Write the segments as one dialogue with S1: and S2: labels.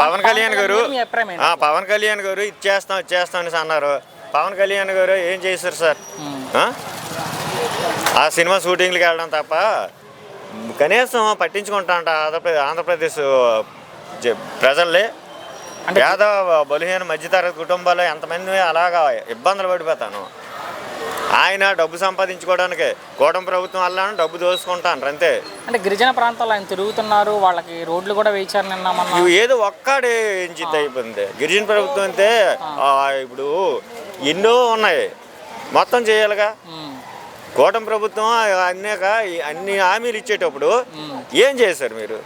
S1: పవన్ కళ్యాణ్ గారు పవన్ కళ్యాణ్ గారు ఇచ్చేస్తాం ఇచ్చేస్తాం అనేసి అన్నారు. పవన్ కళ్యాణ్ గారు ఏం చేశారు సార్? ఆ? సినిమా షూటింగ్లకి వెళ్ళడం తప్ప కనీసం పట్టించుకుంటాంట ఆంధ్రప్రదేశ్ ఆంధ్రప్రదేశ్ ప్రజల్ని. పేద బలహీన మధ్యతరగతి కుటుంబాలు ఎంతమంది అలాగా ఇబ్బందులు పడిపోతాను. ఆయన డబ్బు సంపాదించుకోవడానికి. కూటమి ప్రభుత్వం వల్ల డబ్బు దోసుకుంటాను అంతే.
S2: అంటే గిరిజన ప్రాంతాల్లో ఆయన తిరుగుతున్నారు వాళ్ళకి రోడ్లు కూడా వేయించారు నిన్న
S1: ఏదో ఒక్కడే ఎంచిత్ అయిపోయింది. గిరిజన ప్రభుత్వం అంటే ఆ, ఇప్పుడు ఎన్నో ఉన్నాయి. మొత్తం చేయాలిగా. కూటమి ప్రభుత్వం అన్నాక అన్ని హామీలు ఇచ్చేటప్పుడు ఏం చేశారు మీరు?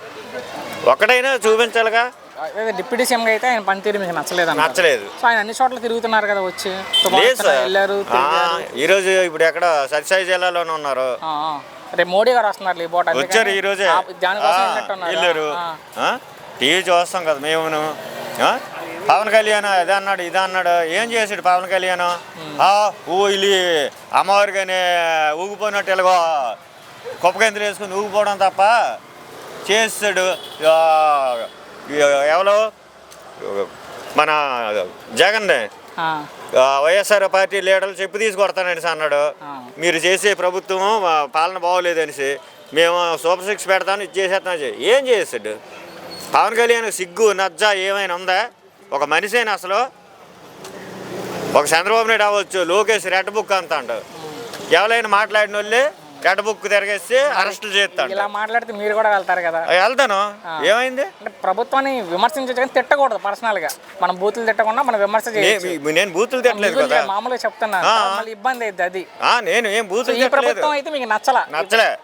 S1: ఒక్కడైనా చూపించాలిగా?
S2: అదే డిప్యూటీ సీఎం అయితే ఆయన పనితీరు మీకు నచ్చలేదు
S1: నచ్చలేదు.
S2: సో ఆయన అన్ని చోట్ల తిరుగుతున్నారు కదా వచ్చి. వెళ్ళారు.
S1: ఈరోజు ఇప్పుడు ఎక్కడ సత్యసాయి జిల్లాలోనే ఉన్నారు.
S2: రేపు మోడీ గారు వస్తున్నారు అందుకని
S1: వచ్చారు ఈ రోజే. వెళ్ళారు? టీవీ చూస్తాం కదా మేమును. ఆ? పవన్ కళ్యాణ్ ఇది అన్నాడు ఇది అన్నాడు. ఏం చేసాడు పవన్ కళ్యాణ్? ఆ, ఊలి అమ్మవారి కానీ ఊగిపోయినట్టు ఎలాగో కుప్పకెందులు వేసుకుని ఊగిపోవడం తప్ప చేస్తాడు. ఎవరో? మన జగన్ వైఎస్ఆర్ పార్టీ లీడర్లు చెప్పి తీసుకొడతానని అన్నాడు. మీరు చేసే ప్రభుత్వం పాలన బాగోలేదనేసి మేము సూపర్ సిక్స్ పెడతాను ఇది చేసేస్తాం. ఏం చేసాడు పవన్ కళ్యాణ్ సిగ్గు నజ్జ ఏమైనా ఉందా? ఒక మనిషేనా అసలు? ఒక చంద్రబాబు నాయుడు అవ్వచ్చు లోకేష్ రెడ్ బుక్ అంత అంట ఎవరైనా మాట్లాడిన వాళ్ళే రెడ్ బుక్ తిరగేసి అరెస్టులు చేస్తాడు.
S2: ఇలా మాట్లాడితే మీరు కూడా వెళ్తారు కదా.
S1: వెళ్తాను. ఏమైంది?
S2: అంటే ప్రభుత్వాన్ని విమర్శించచ్చు కానీ తిట్టకూడదు పర్సనల్గా మనం బూతులు తిట్టకుండా మనం విమర్శ చేయొచ్చు.
S1: నే- మీ- నేను బూతులు తిట్టలేదు కదా.
S2: మామూలుగా చెప్తున్నా. మళ్ళీ ఇబ్బంది అయింది అది.
S1: ఆ, నేను ఏం బూతులు
S2: ఈ
S1: తిట్టలేదు.
S2: ప్రభుత్వం అయితే మీకు నచ్చలా.
S1: నచ్చలే.